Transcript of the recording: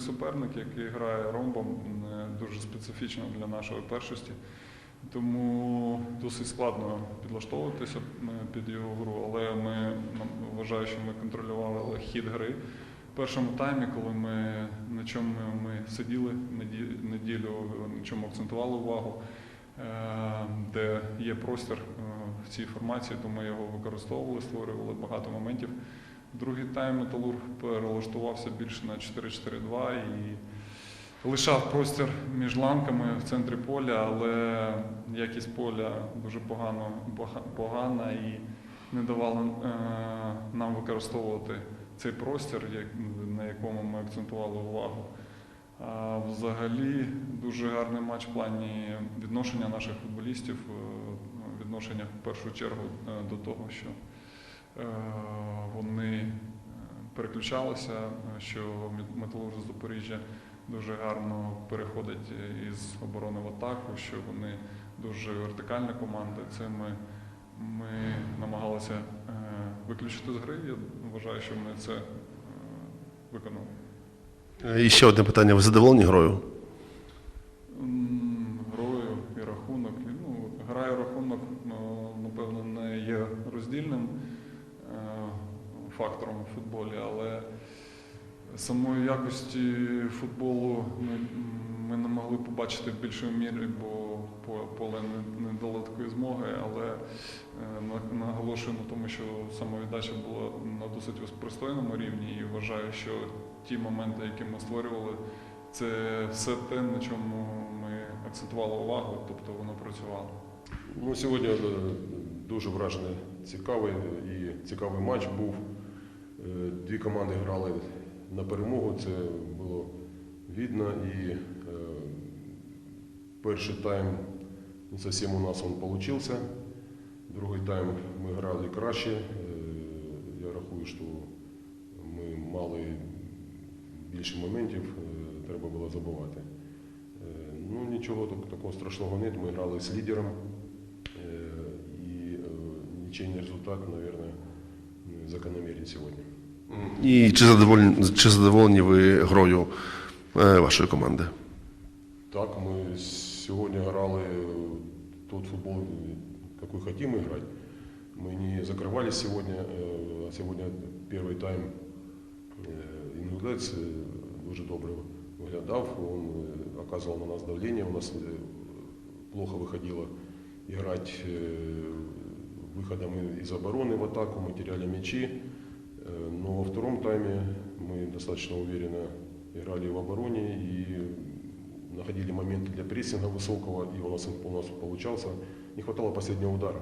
суперник, який грає ромбом, дуже специфічно для нашої першості. Тому досить складно підлаштовуватися під його гру, але ми вважаю, що ми контролювали хід гри. В першому таймі, коли ми на чому ми сиділи неділю, на чому акцентували увагу, е, де є простір е, в цій формації, то ми його використовували, створювали багато моментів. Другий тайм Металург перелаштувався більше на 4-4-2 і лишав простір між ланками в центрі поля, але якість поля дуже погано, погана і не давала е, нам використовувати цей простір, на якому ми акцентували увагу. А взагалі дуже гарний матч в плані відношення наших футболістів, е, відношення в першу чергу е, до того, що вони е, переключалися, е, що Мет- Запоріжжя дуже гарно переходить із оборони в атаку, що вони дуже вертикальна команда. Це ми, ми намагалися е, виключити з гри. Я вважаю, що ми це е, виконали. Е, І ще одне питання. Ви задоволені грою? Грою і рахунок. Ну, гра і рахунок, ну, напевно, не є роздільним е, фактором у футболі, але самої якості футболу ми, ми не могли побачити в більшій мірі, бо поле не, дало такої змоги, але е, наголошую на тому, що самовіддача була на досить пристойному рівні і вважаю, що ті моменти, які ми створювали, це все те, на чому ми акцентували увагу, тобто воно працювало. Ну, сьогодні е, дуже вражений, цікавий і цікавий матч був. Е, Дві команди грали на перемогу, це було видно. І е, перший тайм не зовсім у нас він получився. Другий тайм ми грали краще. Е, Я рахую, що ми мали більше моментів, треба було забувати. Ну, нічого такого страшного нет. Ми грали з лідером. Э, И э, ничейный результат, наверное, ну, закономерен сегодня. І чи задоволені, чи задоволені ви грою е, вашої команди? Так, мы сегодня играли тот футбол, какой хотим играть. Мы не закрывались сегодня, э, а сегодня первый тайм э, Інгулець э, дуже добре виглядав, он э, оказывал на нас давление, у нас э, плохо выходило играть э, выходом из обороны в атаку, мы теряли мячи, Э, но во втором тайме мы достаточно уверенно играли в обороне и находили моменты для прессинга высокого, и у нас, у нас получался. Не хватало последнего удара.